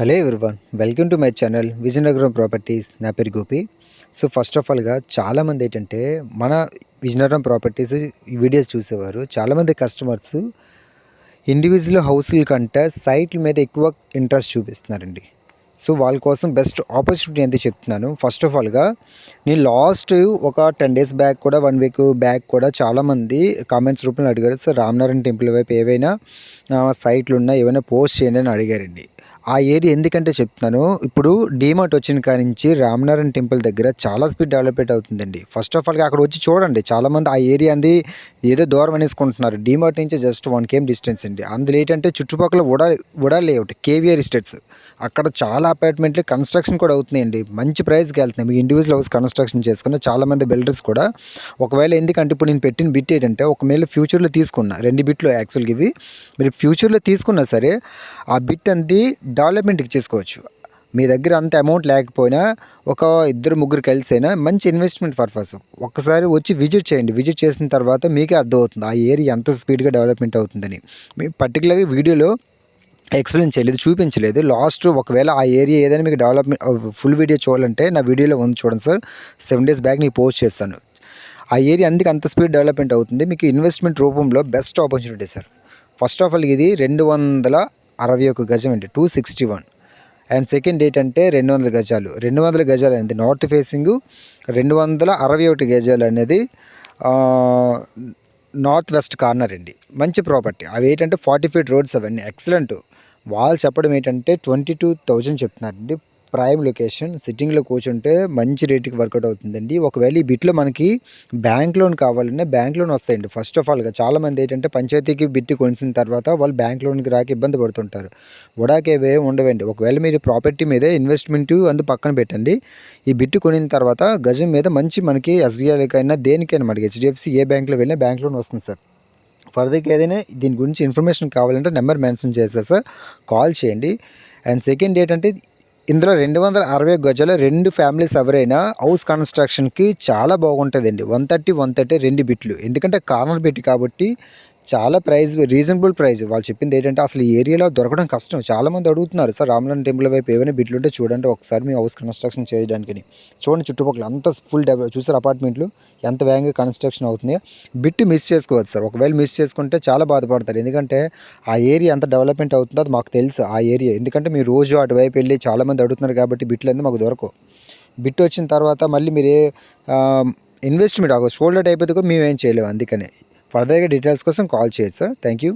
Hello everyone welcome to my channel Vizianagaram properties. నా పేరు Gopi. So first of ఆల్గా చాలామంది ఏంటంటే మన విజయనగరం ప్రాపర్టీస్ వీడియోస్ చూసేవారు. చాలామంది కస్టమర్స్ ఇండివిజువల్ హౌస్ల కంటే సైట్ల మీద ఎక్కువ ఇంట్రెస్ట్ చూపిస్తున్నారండి. సో వాళ్ళ కోసం బెస్ట్ ఆపర్చునిటీ అంతే చెప్తున్నాను. ఫస్ట్ ఆఫ్ ఆల్గా నేను లాస్ట్ ఒక టెన్ డేస్ బ్యాక్ కూడా వన్ వీక్ బ్యాక్ కూడా చాలామంది కామెంట్స్ రూపంలో అడిగారు. సార్ రామనారాయణ టెంపుల్ వైపు ఏవైనా సైట్లు ఉన్నా ఏమైనా పోస్ట్ చేయండి అని అడిగారండి. ఆ ఏరియా ఎందుకంటే చెప్తున్నాను ఇప్పుడు డీమార్ట్ వచ్చిన కాడి నుంచి రామనారాయణ టెంపుల్ దగ్గర చాలా స్పీడ్ డెవలప్మెంట్ అవుతుందండి. ఫస్ట్ ఆఫ్ ఆల్గా అక్కడ వచ్చి చూడండి చాలామంది ఆ ఏరియా అంది ఏదో దూరం అనేసుకుంటున్నారు. డీమార్ట్ నుంచి జస్ట్ వన్ కేమ్ డిస్టెన్స్ అండి. అందులో ఏంటంటే చుట్టుపక్కల UDA UDA layout KVR estates అక్కడ చాలా అపార్ట్మెంట్లు కన్స్ట్రక్షన్ కూడా అవుతున్నాయండి. మంచి ప్రైస్కి వెళ్తున్నాయి. మీ ఇండివిజువల్ హౌస్ కన్స్ట్రక్షన్ చేసుకున్న చాలామంది బిల్డర్స్ కూడా. ఒకవేళ ఎందుకంటే ఇప్పుడు నేను పెట్టిన బిట్ ఏంటంటే ఒకవేళ ఫ్యూచర్లో తీసుకున్నా రెండు బిట్లు యాక్చువల్గా ఇవి. మీరు ఫ్యూచర్లో తీసుకున్నా సరే ఆ బిట్ అంది డెవలప్మెంట్కి చేసుకోవచ్చు. మీ దగ్గర అంత అమౌంట్ లేకపోయినా ఒక ఇద్దరు ముగ్గురు కలిసైనా మంచి ఇన్వెస్ట్మెంట్ పర్పస్ ఒక్కసారి వచ్చి విజిట్ చేయండి. విజిట్ చేసిన తర్వాత మీకే అర్థమవుతుంది ఆ ఏరియా ఎంత స్పీడ్గా డెవలప్మెంట్ అవుతుందని. మీ పర్టికులర్గా వీడియోలో ఎక్స్ప్లెయిన్ చేయలేదు చూపించలేదు. లాస్ట్ ఒకవేళ ఆ ఏరియా ఏదైనా మీకు డెవలప్మెంట్ ఫుల్ వీడియో చూడాలంటే నా వీడియోలో ఉంది చూడండి సార్ సెవెన్ డేస్ బ్యాక్ నీకు పోస్ట్ చేస్తాను. ఆ ఏరియా అందుకు అంత స్పీడ్ డెవలప్మెంట్ అవుతుంది? మీకు ఇన్వెస్ట్మెంట్ రూపంలో best opportunity sir first of all ఇది రెండు వందల అరవై ఒక గజం అండి. Two sixty one and second ఏంటంటే రెండు వందల గజాలు. రెండు వందల గజాలు అనేది నార్త్ ఫేసింగ్ రెండు వందల అరవై ఒకటి గజాలు అనేది నార్త్ వెస్ట్ కార్నర్ అండి. మంచి ప్రాపర్టీ. అవి ఏంటంటే ఫార్టీ ఫీట్ రోడ్స్ అవన్నీ. ఎక్సలెంట్. వాళ్ళు చెప్పడం ఏంటంటే ట్వంటీ టూ థౌజండ్ చెప్తున్నారండి. ప్రైమ్ లొకేషన్ సిట్టింగ్లో కూర్చుంటే మంచి రేటుకి వర్కౌట్ అవుతుందండి. ఒకవేళ ఈ బిట్లో మనకి బ్యాంక్ లోన్ కావాలన్నా బ్యాంక్ లోన్ వస్తాయండి. ఫస్ట్ ఆఫ్ ఆల్గా చాలామంది ఏంటంటే పంచాయతీకి బిట్టి కొనిసిన తర్వాత వాళ్ళు బ్యాంక్ లోన్కి రాక ఇబ్బంది పడుతుంటారు. ఉడాకేవే ఉండవండి. ఒకవేళ మీరు ప్రాపర్టీ మీదే ఇన్వెస్ట్మెంట్ అందు పక్కన పెట్టండి. ఈ బిట్టు కొనిన తర్వాత గజం మీద మంచి మనకి ఎస్బీఐకైనా దేనికైనా మనకి హెచ్డిఎఫ్సి ఏ బ్యాంక్లో వెళ్ళినా బ్యాంక్ లోన్ వస్తుంది సార్. ఫర్దర్గా ఏదైనా దీని గురించి ఇన్ఫర్మేషన్ కావాలంటే నెంబర్ మెన్షన్ చేస్తే సార్ కాల్ చేయండి. అండ్ సెకండ్ ఏంటంటే ఇందులో రెండు వందల అరవై గజాలు రెండు ఫ్యామిలీస్ ఎవరైనా హౌస్ కన్స్ట్రక్షన్కి చాలా బాగుంటుందండి. వన్ థర్టీ వన్ థర్టీ రెండు బిట్లు. ఎందుకంటే కార్నర్ బిట్ కాబట్టి చాలా ప్రైస్ రీజనబుల్ ప్రైస్ వాళ్ళు చెప్పింది ఏంటంటే అసలు ఈ ఏరియాలో దొరకడం కష్టం. చాలామంది అడుగుతున్నారు సార్ రామలన్ టెంపుల్ వైపు ఏమైనా బిడ్లు ఉంటే చూడండి ఒకసారి మీ హౌస్ కన్స్ట్రక్షన్ చేయడానికి చూడండి చుట్టుపక్కల అంత ఫుల్ డెవలప్ చూసారు అపార్ట్మెంట్లు? ఎంత వేగంగా కన్స్ట్రక్షన్ అవుతుంది బిట్ మిస్ చేసుకోవచ్చు సార్. ఒకవేళ మిస్ చేసుకుంటే చాలా బాధపడతారు. ఎందుకంటే ఆ ఏరియా ఎంత డెవలప్మెంట్ అవుతుందో అది మాకు తెలుసు ఆ ఏరియా. ఎందుకంటే మీరు రోజు అటువైపు వెళ్ళి చాలామంది అడుగుతున్నారు కాబట్టి బిట్లు అనేది మాకు దొరకవు. బిట్ వచ్చిన తర్వాత మళ్ళీ మీరు ఇన్వెస్ట్మెంట్ ఒక షోల్డర్ అయిపోతే కూడా మేము ఏం చేయలేము అందుకనే. ఫర్దర్గా డీటెయిల్స్ కోసం కాల్ చేయొచ్చు సార్. Thank you